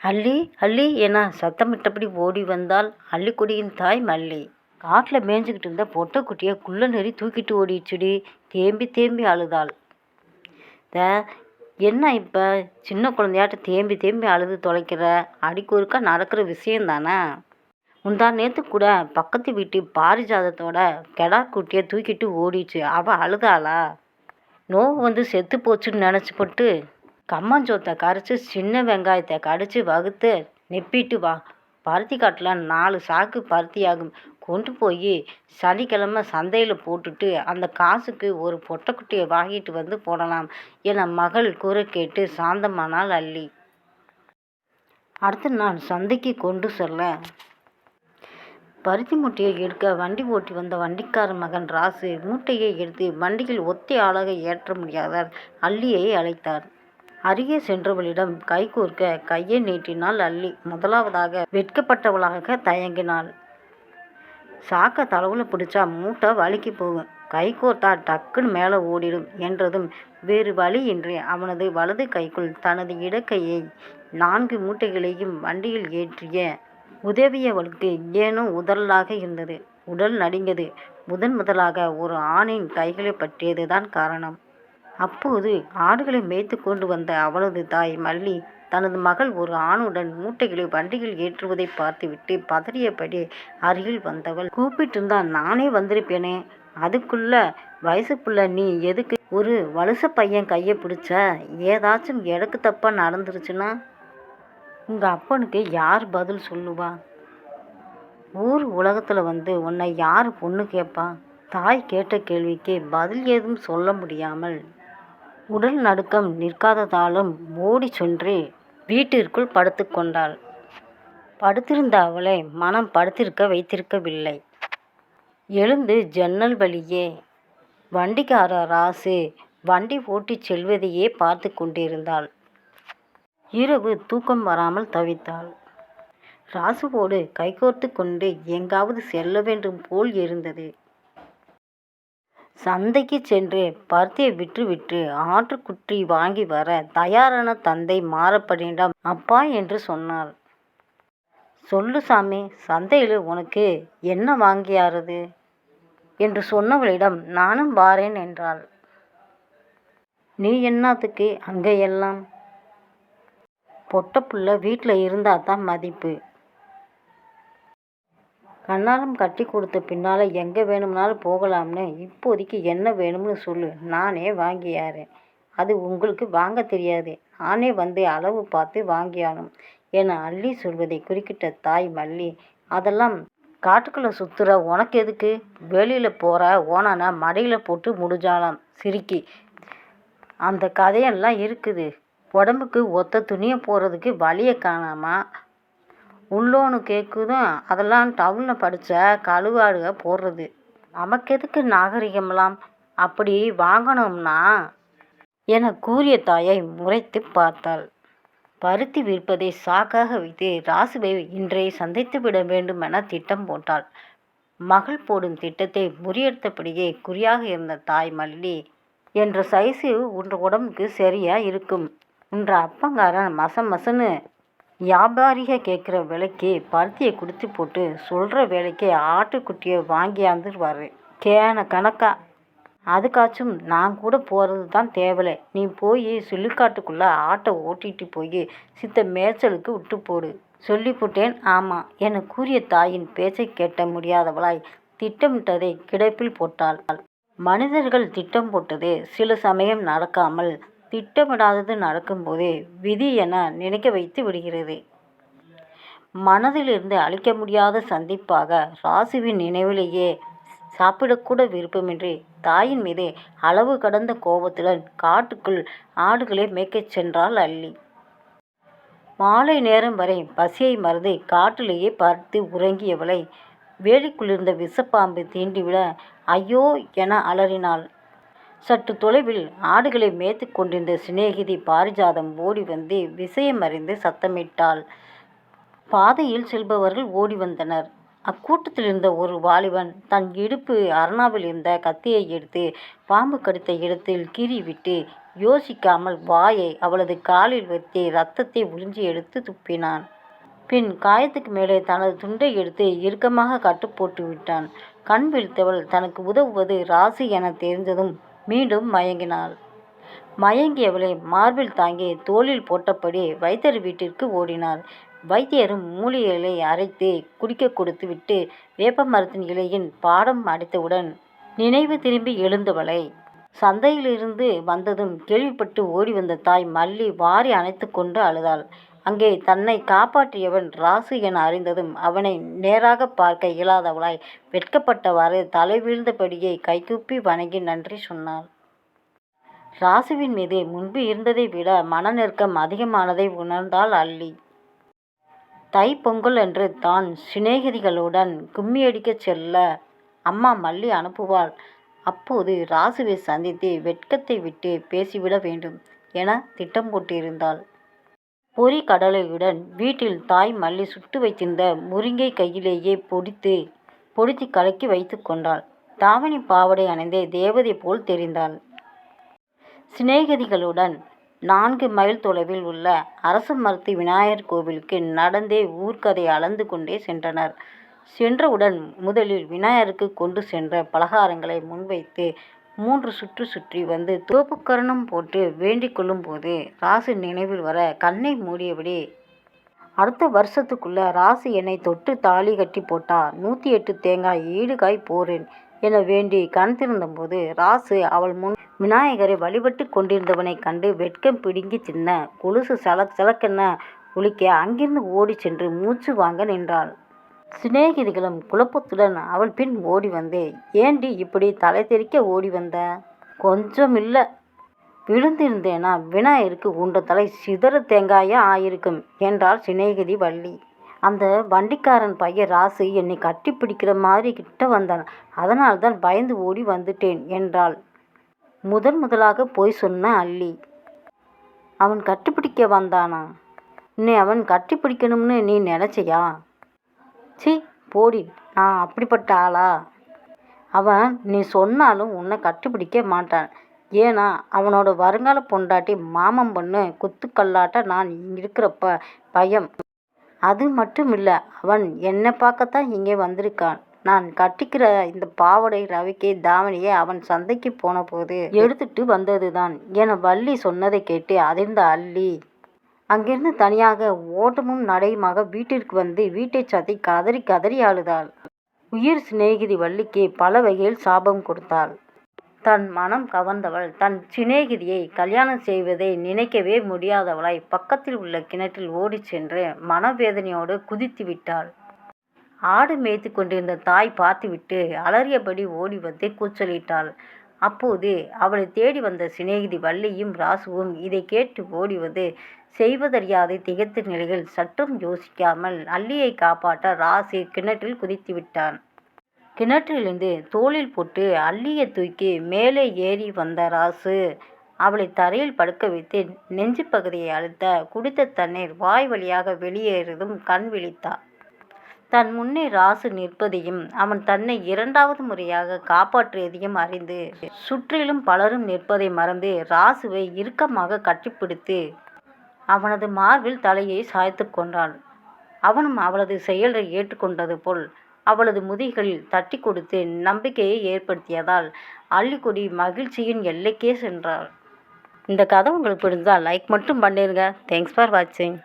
அல்லி அல்லி என சத்தமிட்டபடி ஓடி வந்தாள் அள்ளிக்கொடியின் தாய் மல்லி. காட்டில் மேய்ஞ்சிக்கிட்டு இருந்த பொட்டைக்குட்டியை குள்ள நெறி தூக்கிட்டு ஓடிச்சுடி தேம்பி தேம்பி அழுதாள். த என்ன இப்போ? சின்ன குழந்தையாட்ட தேம்பி தேம்பி அழுது தொலைக்கிற? அடிக்கு நடக்கிற விஷயம் தானே முந்தா நேற்று கூட பக்கத்து வீட்டு பாரிஜாதத்தோட கெடா குட்டியை தூக்கிட்டு ஓடிச்சு அவள் அழுதாளா? நோவு வந்து செத்து போச்சுன்னு நினச்சிப்பட்டு கம்மஞ்சோத்தை கரைச்சி சின்ன வெங்காயத்தை கடிச்சு வகுத்து நெப்பிட்டு வா. பருத்தி காட்டில் நாலு சாக்கு பருத்தி ஆகும் கொண்டு போய் சனிக்கிழமை சந்தையில் போட்டுட்டு அந்த காசுக்கு ஒரு பொட்டைக்குட்டியை வாங்கிட்டு வந்து போடலாம் என மகள் கூற கேட்டு சாந்தமானாள் அள்ளி. அடுத்த நாள் சந்தைக்கு கொண்டு செல்ல. பருத்தி மூட்டையை எடுக்க வண்டி ஓட்டி வந்த வண்டிக்கார மகன் ராசு மூட்டையை எடுத்து வண்டியில் ஒத்தி ஆளாக ஏற்ற முடியாதார் அள்ளியை அழைத்தார். அருகே சென்றவளிடம் கைகூர்க்க கையை நீட்டினாள் அள்ளி. முதலாவதாக வெட்கப்பட்டவளாக தயங்கினாள். சாக்க தளவில் பிடிச்சா மூட்டை வலிக்கு போகும். கை கோர்த்தா டக்குன்னு மேலே ஓடிடும் என்றதும் வேறு வழியின்றி அவனது வலது கைக்குள் தனது இடக்கையை நான்கு மூட்டைகளையும் வண்டியில் ஏற்றிய உதவியவளுக்கு ஏனோ உதறலாக இருந்தது. உடல் நடுங்கியது. முதன் முதலாக ஒரு ஆணின் கைகளை பற்றியதுதான் காரணம். அப்போது ஆடுகளை மேய்த்து கொண்டு வந்த அவளது தாய் மல்லி தனது மகள் ஒரு ஆணுடன் மூட்டைகளை வண்டியில் ஏற்றுவதை பார்த்துவிட்டு பதறியபடி அருகில் வந்தவள் கூப்பிட்டிருந்தான் நானே வந்திருப்பேனே அதுக்குள்ள வயசுக்குள்ள நீ எதுக்கு ஒரு வலுச பையன் கையை பிடிச்ச? ஏதாச்சும் எடக்கு தப்பா நடந்துருச்சுன்னா? உங்க அப்பனுக்கு யார் பதில் சொல்லுவா? ஊர் உலகத்துல வந்து உன்னை யார் பொண்ணு கேட்பா தாய் கேட்ட கேள்விக்கு பதில் ஏதும் சொல்ல முடியாமல் உடல் நடுக்கம் நிற்காததாலும் ஓடி சென்று வீட்டிற்குள் படுத்துக்கொண்டாள் படுத்திருந்த அவளை மனம் படுத்திருக்க வைத்திருக்கவில்லை. எழுந்து ஜன்னல் வழியே வண்டிக்கார ராசு வண்டி ஓட்டிச் செல்வதையே பார்த்து கொண்டிருந்தாள். இரவு தூக்கம் வராமல் தவித்தாள். ராசுவோடு கைகோர்த்து கொண்டு எங்காவது செல்ல வேண்டும் போல் இருந்தது. சந்தைக்கு சென்று பருத்தியை விற்றுவிட்டு ஆட்டுக்குட்டி வாங்கி வர தயாரான தந்தை மாரப்பனிடம் அப்பா என்று சொன்னாள் சொல்லு சாமி சந்தையில் உனக்கு என்ன வாங்கியாருது? என்று சொன்னவளிடம் நானும் வாரேன் என்றாள். நீ என்னத்துக்கு அங்கே எல்லாம் பொட்டப்புள்ள வீட்டில் இருந்தால் தான் மதிப்பு. கண்ணாலம் கட்டி கொடுத்த பின்னால் எங்கே வேணும்னாலும் போகலாம்னு இப்போதைக்கு என்ன வேணும்னு சொல்லு. நானே வாங்கியாரேன் அது உங்களுக்கு வாங்க தெரியாது. நானே வந்து அளவு பார்த்து வாங்கியானும் என அள்ளி சொல்வதை குறுக்கிட்ட தாய் மல்லி. அதெல்லாம் காட்டுக்குள்ளே சுற்றுற உனக்கு எதுக்கு? வெளியில் போகிற ஓனான மடையில் போட்டு முடிஞ்சாலாம். சிரிக்கி. அந்த கதையெல்லாம் இருக்குது. உடம்புக்கு ஒத்த துணியை போடுறதுக்கு வழியை காணாமா? உள்ளோன்னு கேட்குதும் அதெல்லாம் டவுனில் படித்த கழுவாடுக போடுறது. நமக்கு எதுக்கு நாகரிகமெல்லாம் அப்படி வாங்கணும்னா என கூறிய தாயை முறைத்து பார்த்தாள். பருத்தி விற்பதை சாக்காக வைத்து ராசுவை இன்றைய சந்தித்து விட வேண்டும் என திட்டம் போட்டாள். மகள் போடும் திட்டத்தை முறியெடுத்தபடியே குறியாக இருந்த தாய் மல்லி என்ற சைஸு உன்ற உடம்புக்கு சரியா இருக்கும். உன்ற அப்பங்காரன் மச மசன்னு வியாபாரிக கேட்குற விலைக்கு பருத்தியை கொடுத்து போட்டு சொல்கிற வேலைக்கு ஆட்டுக்குட்டியை வாங்கியாந்துருவாரு கேன கணக்கா. அதுக்காச்சும் நான் கூட போகிறது தான் தேவலை. நீ போய் சுள்ளிக்காட்டுக்குள்ளே ஆட்டை ஓட்டிட்டு போய் சித்த மேய்ச்சலுக்கு விட்டு போடு. சொல்லி போட்டேன். ஆமாம் என கூறிய தாயின் பேச்சை கேட்ட முடியாதவளாய் திட்டமிட்டதை கிடப்பில் போட்டாள். மனிதர்கள் திட்டம் போட்டது சில சமயம் நடக்காமல் திட்டமிடாதது நடக்கும்போதே விதி என நினைக்க வைத்து விடுகிறது. மனதிலிருந்து அழிக்க முடியாத சந்திப்பாக ராசுவின் நினைவிலேயே சாப்பிடக்கூட விருப்பமின்றி தாயின் மீது அளவு கடந்த கோபத்துடன் காட்டுக்குள் ஆடுகளை மேய்க்கச் சென்றாள் அள்ளி. மாலை நேரம் வரை பசியை மறந்து காட்டிலேயே பார்த்து உறங்கியவளை வேலிக்குள்ளிருந்த விஷப்பாம்பு தீண்டிவிட ஐயோ என அலறினாள். சற்று தொலைவில் ஆடுகளை மேய்த்து கொண்டிருந்த சிநேகிதி பாரிஜாதம் ஓடி வந்து விஷயம் அறிந்து சத்தமிட்டாள் பாதையில் செல்பவர்கள் ஓடி வந்தனர் அக்கூட்டத்தில் இருந்த ஒரு வாலிபன் தன் இடுப்பு அரணாவில் இருந்த கத்தியை எடுத்து பாம்பு கடித்த இடத்தில் கீறிவிட்டு யோசிக்காமல் வாயை அவளது காலில் வைத்து ரத்தத்தை உறிஞ்சி எடுத்து துப்பினான். பின் காயத்துக்கு மேலே தனது துண்டை எடுத்து இறுக்கமாக கட்டு போட்டு விட்டான். கண் விழித்தவள் தனக்கு உதவுவது ராசு எனத் தெரிந்ததும் மீண்டும் மயங்கினாள். மயங்கியவளை மார்பில் தாங்கி தோளில் போட்டபடி வைத்தியர் வீட்டிற்கு ஓடினாள். வைத்தியரும் மூலிகைகளை அரைத்து குடிக்க கொடுத்து விட்டு வேப்பமரத்தின் இலையின் பாடம் அடைத்தவுடன் நினைவு திரும்பி எழுந்தவளை சந்தையிலிருந்து வந்ததும் கேள்விப்பட்டு ஓடி வந்த தாய் மல்லி வாரி அணைத்து கொண்டு அழுதாள். அங்கே தன்னை காப்பாற்றியவன் ராசு என அறிந்ததும் அவனை நேராகப் பார்க்க இயலாதவளாய் வெட்கப்பட்டவாறு தலைவீழ்ந்தபடியே கைகூப்பி வணங்கி நன்றி சொன்னாள். ராசுவின் மீது முன்பு இருந்ததை விட மன நெருக்கம் அதிகமானதை உணர்ந்தாள் அல்லி. பொங்கல் என்று தான் சிநேகிதிகளுடன் கும்மியடிக்கச் செல்ல அம்மா மல்லி அனுப்புவாள். அப்போது ராசுவை சந்தித்து வெட்கத்தை விட்டு பேசிவிட வேண்டும் என திட்டம் போட்டிருந்தாள். பொரி கடலையுடன் வீட்டில் தாய் மல்லி சுட்டு வைத்திருந்த முருங்கை கையிலேயே பொடித்து பொடித்து கலக்கி வைத்து கொண்டாள். தாவணி பாவாடை அணிந்தே தேவதை போல் தெரிந்தாள். சிநேகிதிகளுடன் நான்கு மைல் தொலைவில் உள்ள அரசு மருத்து விநாயகர் கோவிலுக்கு நடந்தே ஊர்க்கதை அளந்து கொண்டே சென்றனர். சென்றவுடன் முதலில் விநாயகருக்கு கொண்டு சென்ற பலகாரங்களை முன்வைத்து மூன்று சுற்று சுற்றி வந்து தோப்புக்கரணம் போட்டு வேண்டிக் கொள்ளும்போது ராசு நினைவில் வர கண்ணை மூடியபடி அடுத்த வருஷத்துக்குள்ள ராசு என்னை தொட்டு தாலி கட்டி போட்டா நூற்றி எட்டு தேங்காய் ஈடுகாய் போறேன் என வேண்டி கண் ராசு அவள் முன் விநாயகரை வழிபட்டுக் கொண்டிருந்தவனைக் கண்டு வெட்கம் பிடுங்கி தின்ன கொலுசு சலக் சலக்கென குளிக்க அங்கிருந்து ஓடிச் சென்று மூச்சு வாங்க நின்றாள். சிநேகிதிகளும் குழப்பத்துடன் அவள் பின் ஓடி வந்து ஏண்டி இப்படி தலை தெறிக்க ஓடி வந்த? கொஞ்சமில்ல விழுந்திருந்தேனா விநாயகருக்கு உண்ட தலை சிதற தேங்காயா ஆயிருக்கும் என்றாள் சிநேகிதி வள்ளி. அந்த வண்டிக்காரன் பையன் ராசு என்னை கட்டி பிடிக்கிற மாதிரி கிட்ட வந்தான். அதனால்தான் பயந்து ஓடி வந்துட்டேன் என்றாள் முதன் முதலாக போய் சொன்ன அல்லி. அவன் கட்டிப்பிடிக்க வந்தானா? உன்னை அவன் கட்டிப்பிடிக்கணும்னு நீ நினச்சியா சி போடி நான் அப்படிப்பட்ட ஆளா? அவன் நீ சொன்னாலும் உன்னை கட்டுப்பிடிக்க மாட்டான். ஏன்னா அவனோட வருங்கால பொண்டாட்டி மாமன் பொண்ணு குத்துக்கல்லாட்ட நான் இருக்கிறப்ப பயம். அது மட்டும் இல்லை அவன் என்னை பார்க்கத்தான் இங்கே வந்திருக்கான். நான் கட்டிக்கிற இந்த பாவாடை ரவிக்கை தாவணியை அவன் சந்தைக்கு போன போது எடுத்துட்டு வந்ததுதான் என வள்ளி சொன்னதை கேட்டு அதிர்ந்த அள்ளி அங்கிருந்து தனியாக ஓட்டமும் நடையுமாக வீட்டிற்கு வந்து வீட்டைச் சாத்தி கதறி கதறி அழுதாள். உயிர் சிநேகிதி வள்ளிக்கு பல வகையில் சாபம் கொடுத்தாள். தன் மனம் கவர்ந்தவள் தன் சிநேகிதியை கல்யாணம் செய்வதை நினைக்கவே முடியாதவளாய் பக்கத்தில் உள்ள கிணற்றில் ஓடிச் சென்று மனவேதனையோடு குதித்து விட்டாள். ஆடு மேய்த்து கொண்டிருந்த தாய் பார்த்துவிட்டு அலறியபடி ஓடி வந்து கூச்சலிட்டாள். அப்போது அவளைத் தேடி வந்த சிநேகிதி வள்ளியும் ராசுவும் இதைக் கேட்டு ஓடிவது செய்வதறியாது திகைத்த நிலையில் சற்றும் யோசிக்காமல் அல்லியை காப்பாற்ற ராசு கிணற்றில் குதித்து விட்டான் கிணற்றிலிருந்து தோளில் போட்டு அல்லியை தூக்கி மேலே ஏறி வந்த ராசு அவளைத் தரையில் படுக்க வைத்து நெஞ்சுப் பகுதியை அழுத்த குடித்த தண்ணீர் வாய் வழியாக வெளியேறதும் கண் விழித்தாள். தன் முன்னே ராசு நிற்பதையும் அவன் தன்னை இரண்டாவது முறையாக காப்பாற்றியதையும் அறிந்து சுற்றிலும் பலரும் நிற்பதை மறந்து ராசுவை இறுக்கமாக கட்டிப்பிடித்து அவனது மார்பில் தலையை சாய்த்து கொண்டாள். அவனும் அவளது செயலை ஏற்றுக்கொண்டது போல் அவளது முதிகளில் தட்டிக் கொடுத்து நம்பிக்கையை ஏற்படுத்தியதால் அள்ளிக்குடி மகிழ்ச்சியின் எல்லைக்கே சென்றாள். இந்த கதை உங்களுக்கு பிடிந்தால் லைக் மட்டும் பண்ணிருங்க. தேங்க்ஸ் ஃபார் வாட்சிங்.